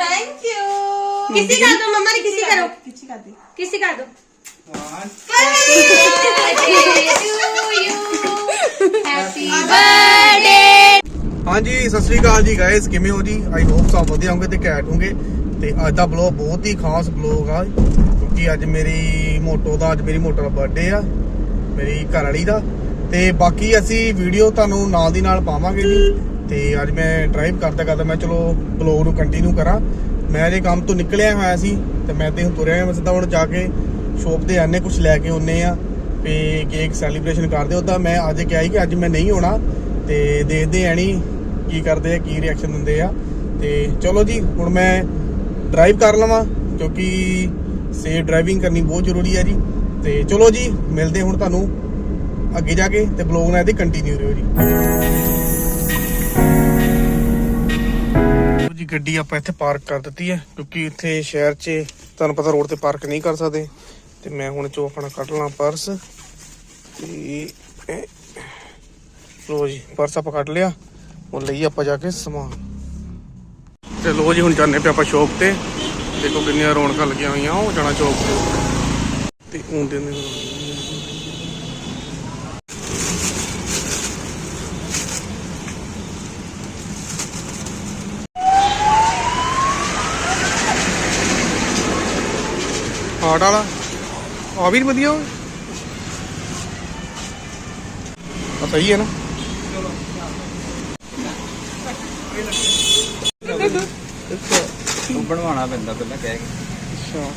Thank you ਕਿਸੇ ਕਰ ਦੋ ਮੰਮਾ ਨੇ ਕਿਸੇ ਕਰੋ ਕਿੱਚੀ ਕਰ ਦੇ ਕਿਸੇ ਕਰ ਦੋ ਹੈਪੀ ਬਰਥਡੇ ਹਾਂਜੀ ਸਤਿ ਸ੍ਰੀ ਅਕਾਲ ਜੀ ਗਾਇਸ ਕਿਵੇਂ ਹੋ ਜੀ? ਆਈ ਹੋਪ ਸਭ ਵਧੀਆ ਹੋਗੇ ਤੇ ਘੈਂਟ ਹੋਗੇ ਤੇ ਅੱਜ ਦਾ ਬਲੌਗ ਬਹੁਤ ਹੀ ਖਾਸ ਬਲੌਗ ਆ। ਕਿਉਂਕਿ ਅੱਜ ਮੇਰੀ ਮੋਟੋ ਦਾ ਅੱਜ ਮੇਰੀ ਮੋਟੋ ਦਾ ਬਰਥਡੇ ਆ। ਮੇਰੀ ਘਰ ਵਾਲੀ ਦਾ। ਤੇ ਬਾਕੀ ਅਸੀਂ ਵੀਡੀਓ ਤੁਹਾਨੂੰ ਨਾਲ ਦੀ ਨਾਲ ਪਾਵਾਂਗੇ ਜੀ। ਤੇ ਅੱਜ ਮੈਂ ਡਰਾਈਵ ਕਰਦਾ ਕਰਦਾ ਮੈਂ ਚਲੋ ਬਲੌਗ ਨੂੰ ਕੰਟੀਨਿਊ ਕਰਾਂ। ਮੈਂ ਜੇ ਕੰਮ ਤੋਂ ਨਿਕਲਿਆ ਹੋਇਆ ਸੀ ਤੇ ਮੈਂ ਤੇ ਹੁਣ ਤੁਰਿਆ ਮੈਂ ਸਿੱਧਾ ਹੁਣ ਜਾ ਕੇ ਸ਼ੋਪ ਤੇ ਆਨੇ ਕੁਝ ਲੈ ਕੇ ਆਉਨੇ ਆ ਤੇ ਕੇਕ ਸੈਲੀਬ੍ਰੇਸ਼ਨ ਕਰਦੇ ਉਹਦਾ ਮੈਂ ਅੱਜ ਕਿਹਾ ਸੀ ਕਿ ਅੱਜ ਮੈਂ ਨਹੀਂ ਹੋਣਾ ਤੇ ਦੇਖਦੇ ਆਣੀ ਕੀ ਕਰਦੇ ਆ, ਕੀ ਰਿਐਕਸ਼ਨ ਦਿੰਦੇ ਆ। ਤੇ ਚਲੋ ਜੀ, ਹੁਣ ਮੈਂ ਡਰਾਈਵ ਕਰ ਲਵਾਂ ਕਿਉਂਕਿ ਸੇਫ ਡਰਾਈਵਿੰਗ ਕਰਨੀ ਬਹੁਤ ਜ਼ਰੂਰੀ ਹੈ ਜੀ। ਤੇ ਚਲੋ ਜੀ, ਮਿਲਦੇ ਹੁਣ ਤੁਹਾਨੂੰ। ਅੱਗੇ ਜਾ ਕੇ ਤੇ ਬਲੌਗ ਨਾਲ ਇਹਦੇ ਕੰਟੀਨਿਊ ਰਹੋ ਜੀ। ਜੀ, ਗੱਡੀ ਆਪਾਂ ਇੱਥੇ ਪਾਰਕ ਕਰ ਦਿੱਤੀ ਹੈ, ਕਿਉਂਕਿ ਇੱਥੇ ਸ਼ਹਿਰ 'ਚ ਤੁਹਾਨੂੰ ਪਤਾ ਰੋਡ ਤੇ ਪਾਰਕ ਨਹੀਂ ਕਰ ਸਕਦੇ। ਤੇ ਮੈਂ ਹੁਣ ਚੋ ਆਪਣਾ ਕੱਢ ਲਾਂ ਪਰਸ ਤੇ ਲੋ ਜੀ ਪਰਸ ਆਪਾਂ ਕੱਢ ਲਿਆ। ਉਹ ਲਈ ਆਪਾਂ ਜਾ ਕੇ ਸਮਾਨ। ਤੇ ਲੋ ਜੀ, ਹੁਣ ਜਾਂਦੇ ਪਏ ਆਪਾਂ ਸ਼ੌਪ ਤੇ। ਦੇਖੋ ਕਿੰਨੀਆਂ ਰੌਣਕਾਂ ਲੱਗੀਆਂ ਹੋਈਆਂ ਉਹ ਜਾਣਾ ਚੌਕ ਤੇ। ਤੇ ਆਉਂਦੇ ਨੇ ਹਾਰਡ ਵਾਲਾ। ਆ ਵੀ ਵਧੀਆ ਉਹ। ਆ ਸਹੀ ਹੈ ਨਾ। ਉਹ ਬਣਵਾਉਣਾ ਪੈਂਦਾ ਪਹਿਲਾਂ ਕਹਿ ਕੇ। ਅੱਛਾ।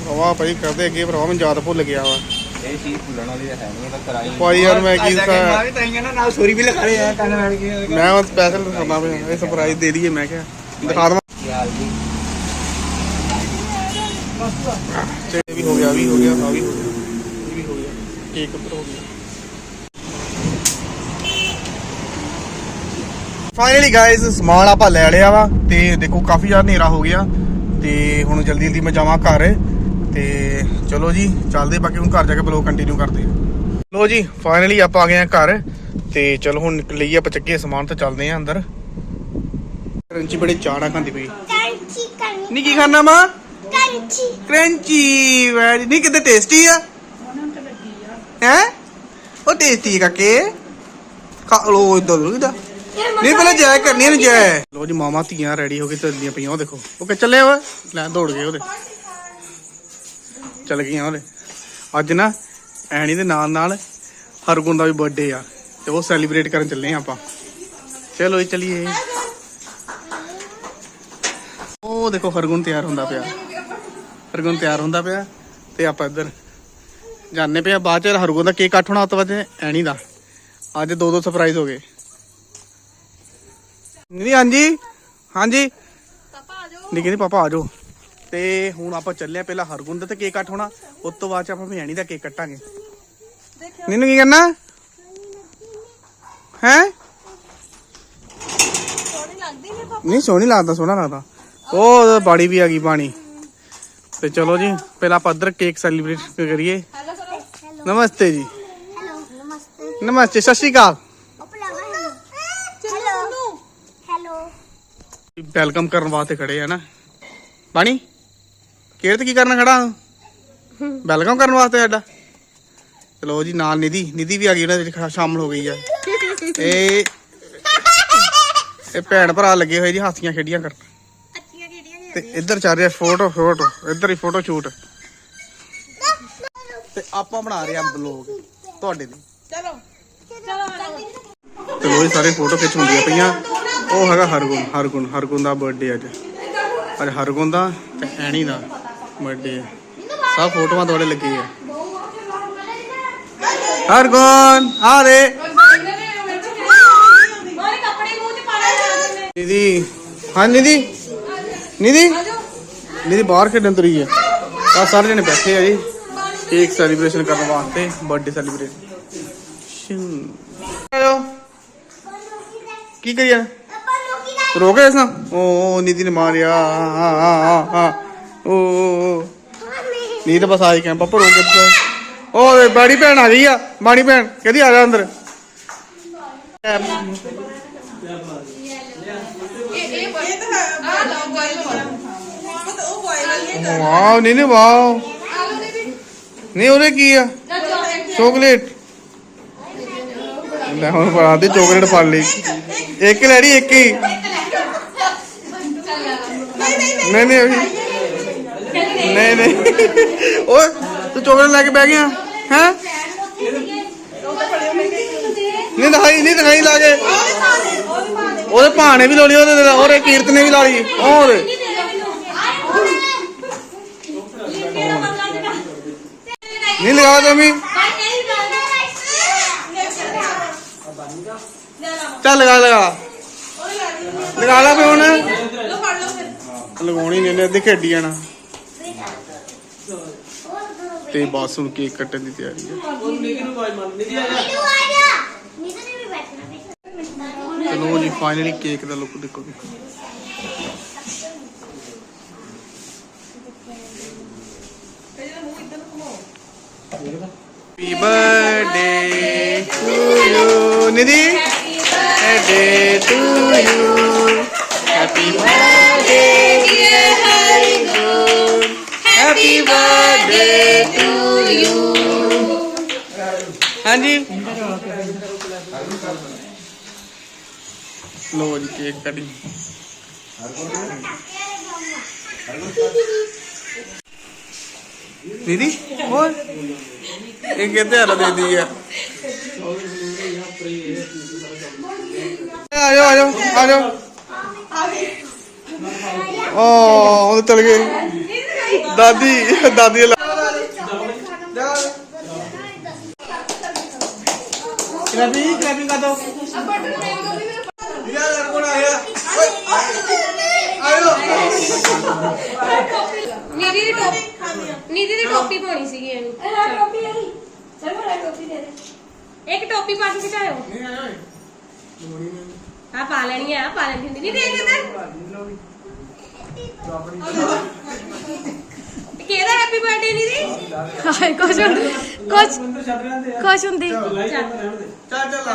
ਭਰਾਵਾ ਭਾਈ ਕਰਦੇ ਅੱਗੇ ਭਰਾਵਾ ਮੈਨੂੰ ਯਾਦ ਭੁੱਲ ਗਿਆ ਵਾ। ਇਹ ਚੀਜ਼ ਭੁੱਲਣ ਵਾਲੀ ਤਾਂ ਹੈ ਨਹੀਂ ਤਾਂ ਕਰਾਈ ਭਾਈ ਯਾਰ ਮੈਂ ਕੀ ਮੈਂ ਦੱਸਾਂ ਵੀ ਤਾਂ ਨਾ ਨਾਲ ਸੋਰੀ ਵੀ ਲਿਖਾ ਰਹੇ ਆ ਕੰਨ ਨਾਲ ਕੇ ਮੈਂ ਉਹ ਸਪੈਸ਼ਲ ਕਰਨਾ ਪਿਆ ਇਹ ਸਰਪ੍ਰਾਈਜ਼ ਦੇ ਦਈਏ ਮੈਂ ਕਿਹਾ। ਦਿਖਾ ਦਵਾਂ। ਯਾਰ ਜੀ? ਤੇ ਇਹ ਵੀ ਹੋ ਗਿਆ ਆਹ ਵੀ ਹੋ ਗਿਆ ਆ ਵੀ ਹੋ ਗਿਆ। ਇਹ ਵੀ ਹੋ ਗਿਆ। ਕੇਕ ਉੱਪਰ ਹੋ ਗਿਆ। ਫਾਈਨਲੀ ਗਾਇਸ ਸਮਾਨ ਆਪਾਂ ਲੈ ਲਿਆ ਵਾ ਤੇ ਦੇਖੋ ਕਾਫੀ ਜ਼ਿਆਦਾ ਹਨੇਰਾ ਹੋ ਗਿਆ ਤੇ ਹੁਣ ਜਲਦੀ ਜਲਦੀ ਮੈਂ ਜਾਵਾਂ ਘਰ। ਤੇ ਚਲੋ ਜੀ ਚੱਲਦੇ ਬਾਕੀ ਹੁਣ ਘਰ ਜਾ ਕੇ ਬਲੌਗ ਕੰਟੀਨਿਊ ਕਰਦੇ ਆ ਲੋ ਜੀ ਫਾਈਨਲੀ ਆਪਾਂ ਆ ਗਏ ਆ ਘਰ ਤੇ ਚਲੋ ਹੁਣ ਲਈਏ ਆਪਾਂ ਚੱਕੇ ਸਮਾਨ ਤੇ ਚੱਲਦੇ ਆ ਅੰਦਰ। ਕਰੰਚੀ ਬੜੇ ਚਾੜਾ ਖਾਂਦੀ ਪਈ। ਕਰੰਚੀ ਕਰਨੀ ਨੀ ਕੀ ਖਾਣਾ ਮਾਂ? ਕਰੰਚੀ ਕਰੰਚੀ ਵੈਰੀ ਨਹੀਂ ਕਿਤੇ ਟੇਸਟੀ ਆ? ਹੈ? ਉਹ ਟੇਸਟੀ ਕਾਕੇ। ਖਾ ਲੋ ਇਦਾਂ ਲੋ ਇਦਾਂ ਨਹੀਂ ਪਹਿਲਾਂ ਜੈ ਕਰਨੀ ਨੂੰ ਜੈ। ਲੋ ਜੀ ਮਾਮਾ ਧੀਆਂ ਰੈਡੀ ਹੋ ਕੇ ਚੱਲਦੀਆਂ ਪਈਆਂ ਉਹ ਦੇਖੋ। ਉਹ ਕਿ ਚੱਲੇ ਓਏ? ਲੈ ਦੌੜ ਗਏ ਉਹਦੇ। ਚੱਲ ਗਈਆਂ ਉਹਦੇ। ਅੱਜ ਨਾ ਐਣੀ ਦੇ ਨਾਲ ਨਾਲ ਹਰਗੁਣ ਦਾ ਵੀ ਬਰਥਡੇ ਆ। ਤੇ ਉਹ ਸੈਲੀਬ੍ਰੇਟ ਕਰਨ ਚੱਲੇ ਆ ਆਪਾਂ। ਚਲੋ ਜੀ ਚਲੀਏ। ਉਹ ਦੇਖੋ ਹਰਗੁਣ ਤਿਆਰ ਹੁੰਦਾ ਪਿਆ। ਹਰਗੁਣ ਤਿਆਰ ਹੁੰਦਾ ਪਿਆ ਤੇ ਆਪਾਂ ਇੱਧਰ ਜਾਣੇ ਪਿਆ ਬਾਅਦ ਚ ਹਰਗੁਣ ਦਾ ਕੇਕ ਕੱਟ ਹੋਣਾ ਉਸ ਤੋਂ ਬਾਅਦ ਐਣੀ ਦਾ ਅੱਜ ਦੋ ਦੋ ਸਰਪ੍ਰਾਈਜ਼ ਹੋ ਗਏ। ਨਹੀਂ ਹਾਂਜੀ? ਹਾਂਜੀ? ਪਾਪਾ ਆ ਜਾਓ ਨਹੀਂ ਕਹਿੰਦੀ ਪਾਪਾ ਆ ਜਾਓ। ਤੇ ਹੁਣ ਆਪਾਂ ਚੱਲੇ ਆ ਪਹਿਲਾਂ ਹਰਗੁਣ ਦਾ ਤੇ ਕੇਕ ਕੱਟ ਹੋਣਾ ਉਸ ਤੋਂ ਬਾਅਦ ਚ ਆਪਾਂ ਭਿਆਣੀ ਦਾ ਕੇਕ ਕੱਟਾਂਗੇ। ਨੀਨੂੰ ਕੀ ਕਰਨਾ? ਹੈ? ਨਹੀਂ ਸੋਹਣੀ ਲੱਗਦਾ ਸੋਹਣਾ ਲੱਗਦਾ। ਉਹ ਬਾੜੀ ਵੀ ਆ ਗਈ ਪਾਣੀ ਤੇ ਚਲੋ ਜੀ ਪਹਿਲਾਂ ਆਪਾਂ ਇੱਧਰ ਕੇਕ ਸੈਲੀਬ੍ਰੇਟ ਕਰੀਏ। ਨਮਸਤੇ ਜੀ। ਹੈਲੋ ਨਮਸਤੇ ਨਮਸਤੇ ਸਤਿ ਸ਼੍ਰੀ ਅਕਾਲ। ਵੈਲਕਮ ਕਰਨ ਵਾਸਤੇ ਖੜੇ ਆ ਨਾ। ਬਾਣੀ ਕਿਹੜੇ ਤੇ ਕੀ ਕਰਨ ਖੜਾ? ਵੈਲਕਮ ਕਰਨ ਵਾਸਤੇ ਸਾਡਾ। ਚਲੋ ਜੀ ਨਾਲ ਨਿਧੀ ਨਿਧੀ ਵੀ ਆ ਗਈ ਉਹਨਾਂ ਵਿੱਚ ਖਾ- ਸ਼ਾਮਲ ਹੋ ਗਈ ਆ। ਇਹ ਇਹ ਭੈਣ ਭਰਾ ਲੱਗੇ ਹੋਏ ਜੀ ਹਾਸੀਆਂ ਖੇਡੀਆਂ ਕਰ ਅੱਛੀਆਂ ਕਿਹੜੀਆਂ ਤੇ ਇੱਧਰ ਚੱਲ ਰਿਹਾ ਫੋਟੋ ਫੋਟੋ ਇੱਧਰ ਹੀ ਫੋਟੋ ਸ਼ੂਟ। ਤੇ ਆਪਾਂ ਬਣਾ ਰਹੇ ਆ ਬਲੌਗ ਤੁਹਾਡੇ ਲਈ। ਚਲੋ। ਤੇ ਲੋਈ ਸਾਰੇ ਫੋਟੋ ਖਿੱਚ ਹੁੰਦੀਆਂ ਪਈਆਂ। ਉਹ ਹੈਗਾ ਹਰਗੁਣ ਹਰਗੁਣ ਹਰਗੁਣ ਦਾ ਬਰਥਡੇ ਅੱਜ। ਅੱਜ ਹਰਗੁਣ ਦਾ ਤੇ ਐਣੀ ਦਾ ਬਰਥਡੇ ਹੈ ਸਭ ਫੋਟੋਆਂ ਤੁਹਾਡੇ ਲੱਗੀ ਆ। ਹਰਗੁਣ ਆ ਰੇ ਮਾਰੇ ਕੱਪੜੇ ਮੂੰਹ ਚ ਪਾਣਾ ਨਿਧੀ ਹਾਂ ਨਿਧੀ ਨਿਧੀ? ਨਿਧੀ ਬਾਹਰ ਖੇਡਣ ਤੁਰੀ ਆ। ਆ ਸਾਰੇ ਜਣੇ ਬੈਠੇ ਆ ਜੀ। ਕੇਕ ਸੈਲੀਬ੍ਰੇਸ਼ਨ ਕਰਨ ਵਾਸਤੇ ਬਰਥਡੇ ਸੈਲੀਬ੍ਰੇਸ਼ਨ ਆਇਓ ਕੀ ਕਰੀ ਪਾਪਾ ਲੋਕੀ ਦਾ ਰੋ ਗਏ ਸਾਂ ਉਹ ਨਿਧੀ ਨੇ ਮਾਰਿਆ। ਹਾਂ ਹਾਂ ਹਾਂ ਹਾਂ ਨੀ ਤਾਂ ਬਸ ਆਈ ਕਹਿ ਪਾਪਾ ਰੋ ਗਏ ਉਹ ਬਾੜੀ ਭੈਣ ਆ ਗਈ ਆ। ਬਾਣੀ ਭੈਣ, ਕਹਿੰਦੀ ਆ ਜਾ ਅੰਦਰ। ਇਹ ਤਾਂ ਆ ਲਓ ਗੱਲ ਵਾਓ ਨਹੀਂ ਨਹੀਂ ਵਾਓ ਨਹੀਂ ਉਹਦੇ ਕੀ ਆ? ਚਾਕਲੇਟ। ਲੈ ਹੁਣ ਪਾ ਦੇ ਚਾਕਲੇਟ ਫੜ ਲਈ। ਇੱਕ ਲੈਣੀ ਇੱਕ ਹੀ। ਨਹੀਂ ਨਹੀਂ ਉਹੀ ਨਹੀਂ ਨਹੀਂ ਓਏ ਤੂੰ ਚਾਕਲੇਟ ਲੈ ਕੇ ਬਹਿ ਗਿਆ? ਹੈ? ਨਹੀਂ ਦਿਖਾਈ ਨਹੀਂ ਦਿਖਾਈ ਲਾ ਕੇ। ਉਹਦੇ ਭਾਣੇ ਵੀ ਲਾਉਣੀ ਉਹਦੇ ਉਹਦੇ ਕੀਰਤ ਨੇ ਵੀ ਲਾ ਲਈ ਹੋਰ। ਨਹੀਂ ਲਗਾ ਦਮੀ ਚੱਲ ਲਗਾ ਲਗਾ। ਲਗਾ ਲਾ ਫੇ ਹੁਣ। ਲਗਾਉਣੀ ਨਹੀਂ ਨੇ ਅੱਧੇ ਖੇਡੀ ਜਾਣਾ। ਤੇ ਬਸ ਹੁਣ ਕੇਕ ਕੱਟਣ ਦੀ ਤਿਆਰੀ ਹੈ ਚਲੋ ਜੀ ਫਾਈਨਲੀ ਕੇਕ ਦਾ ਲੁੱਕ ਦੇਖੋ ਦੇਖੋ happy birthday to you Nidhi happy birthday to you happy birthday dear Hari Gur happy birthday to you ਹਾਂਜੀ ਲੋ ਜੀ ਕੇਕ ਕਟਿੰਗ। ਦੀਦੀ ਹੋਰ? ਇਹ ਕਿੱਥੇ ਆ ਦੇ ਦੀ ਆ? ਆ ਜਾਓ ਆ ਜਾਓ ਆ ਜਾਓ। ਓ ਉਹ ਚਲ ਗਏ। ਦਾਦੀ ਦਾਦੀ ਲਾ ਕਰਾਬੀ ਕਰਾਬੀ ਕਾ ਦੋ। ਯਾਰ ਕੋਣ ਆਇਆ ਆਇਓ ਨੀਦੀ ਦੀ ਟੋਪੀ ਨੀਦੀ ਦੀ ਟੋਪੀ ਪਾਉਣੀ ਸੀਗੀ ਇਹਨੂੰ ਇੱਕ ਟੋਪੀ ਪਾ ਕੇ ਖਿਚਾਇਓ ਆ ਪਾ ਲੈਣੀ ਆ ਪਾ ਲੈਣੀ ਹੁੰਦੀ ਨਹੀਂ ਦੇਖ ਇੱਧਰ ਕਿਹਦਾ ਹੈਪੀ ਬਰਥਡੇ ਨੀਦੀ ਹਾਏ ਕੁਛ ਹੁੰਦੀ ਕੁਛ ਕੁਛ ਹੁੰਦੀ ਚੱਲ ਚੱਲ ਆ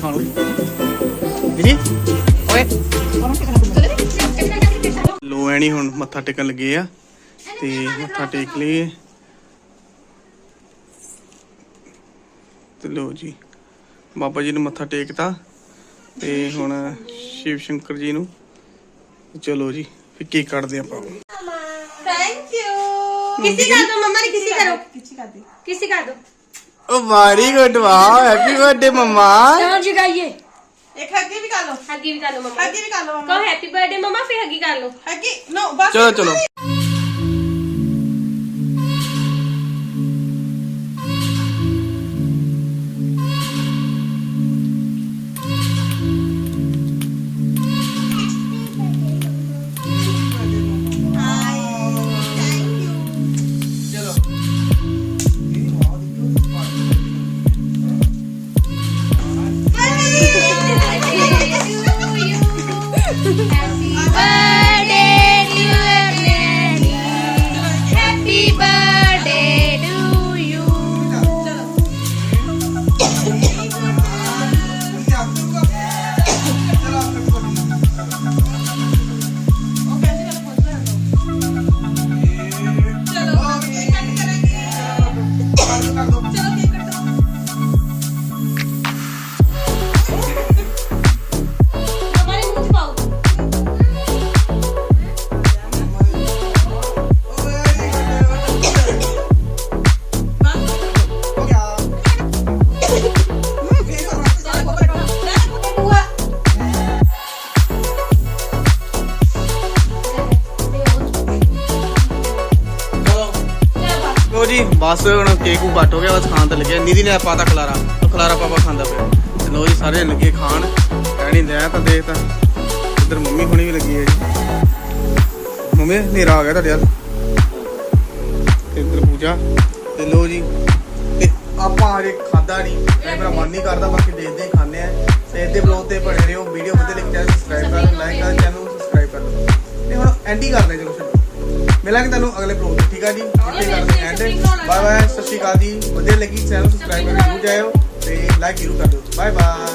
ਲੱਗੀ ਖਾਣ ਦੀਦੀ ਓਏ। ਲੋ ਐਣੀ ਹੁਣ ਮੱਥਾ ਟੇਕਣ ਲੱਗੇ ਆ ਤੇ ਮੱਥਾ ਟੇਕ ਲਈਏ। ਤੇ ਲੋ ਜੀ ਬਾਬਾ ਜੀ ਨੂੰ ਮੱਥਾ ਟੇਕਤਾ ਤੇ ਹੁਣ ਸ਼ਿਵ ਸ਼ੰਕਰ ਜੀ ਨੂੰ ਚਲੋ ਜੀ ਫਿਰ ਕੀ ਕੱਢਦੇ ਆਪਾਂ। ਥੈਂਕ ਯੂ ਕਿਸੀ ਕਰ ਦੋ ਮਮਾ ਨੇ ਕਿਸੀ ਕਰੋ। ਕਿਸੀ ਕਰ ਦੇ। ਕਿਸੀ ਕਰ ਦੋ। ਓ ਮਾਰੀ good wow happy birthday mama. ਤਾਂ ਜਗਾਈਏ ਇੱਕ ਹੱਗੀ ਵੀ ਕਰ ਲਓ। ਹੱਗੀ ਵੀ ਕਰ ਲਓ ਮਮਾ। ਹੱਗੀ ਵੀ ਕਰ ਲਓ ਮਮਾ। ਕਹੋ ਹੈਪੀ ਬਰਥਡੇ ਮਮਾ ਫਿਰ ਹੱਗੀ ਕਰ ਲਓ। ਹੱਗੀ ਨੋ ਬਸ ਚਲੋ ਚਲੋ। ਜੀ ਬਸ ਹੁਣ ਕੇਕ ਨੂੰ ਕੱਟ ਹੋ ਗਿਆ, ਬਸ ਖਾਣ ਤੇ ਲੱਗਿਆ ਨਿਧੀ ਨੇ ਪਾਤਾ ਖਲਾਰਾ। ਉਹ ਖਲਾਰਾ ਪਾਪਾ ਖਾਂਦਾ ਪਿਆ। ਤੇ ਲੋ ਜੀ, ਸਾਰੇ ਲੱਗੇ ਖਾਣ। ਕਹਿਣੀ ਦਿਆ ਤਾਂ ਦੇਖ ਤਾਂ। ਇੱਧਰ ਮੰਮੀ ਹੁਣੀ ਵੀ ਲੱਗੀ ਹੈ ਜੀ। ਮੰਮੀ, ਹਨੇਰਾ ਆ ਗਿਆ ਤੁਹਾਡੇ ਵੱਲ। ਇੱਧਰ ਪੂਜਾ। ਤੇ ਲੋ ਜੀ, ਤੇ ਆਪਾਂ ਹਰੇ ਖਾਦਾ ਨਹੀਂ। ਮੇਰਾ ਮਨ ਨਹੀਂ ਕਰਦਾ, ਬਾਕੀ ਦੇਖਦੇ ਹੀ ਖਾਂਦੇ ਆ ਤੇ ਇਹਦੇ ਬਲੌਗ ਤੇ ਬਣੇ ਰਹੋ। ਵੀਡੀਓ ਵਧੀਆ ਲੱਗੀ ਚੈਨਲ ਸਬਸਕ੍ਰਾਈਬ ਕਰ ਲਾਈਕ ਕਰ ਚੈਨਲ ਨੂੰ ਸਬਸਕ੍ਰਾਈਬ ਕਰ ਲਓ ਤੇ ਹੁਣ ਐਂਡ ਹੀ ਕਰਦੇ ਚਲੋ ਮਿਲਾਂਗੇ ਤੁਹਾਨੂੰ ਅਗਲੇ ਬਲੌਗ ਠੀਕ ਆ ਜੀ? ਇੱਥੇ ਕਰਦੇ ਐਂਡ ਬਾਏ ਬਾਏ ਸਤਿ ਸ਼੍ਰੀ ਅਕਾਲ ਜੀ। ਵਧੀਆ ਲੱਗੀ ਚੈਨਲ ਸਬਸਕ੍ਰਾਈਬ ਕਰਕੇ ਜਰੂਰ ਜਾਇਓ ਤੇ ਲਾਈਕ ਜਰੂਰ ਕਰ ਦਿਓ। Bye bye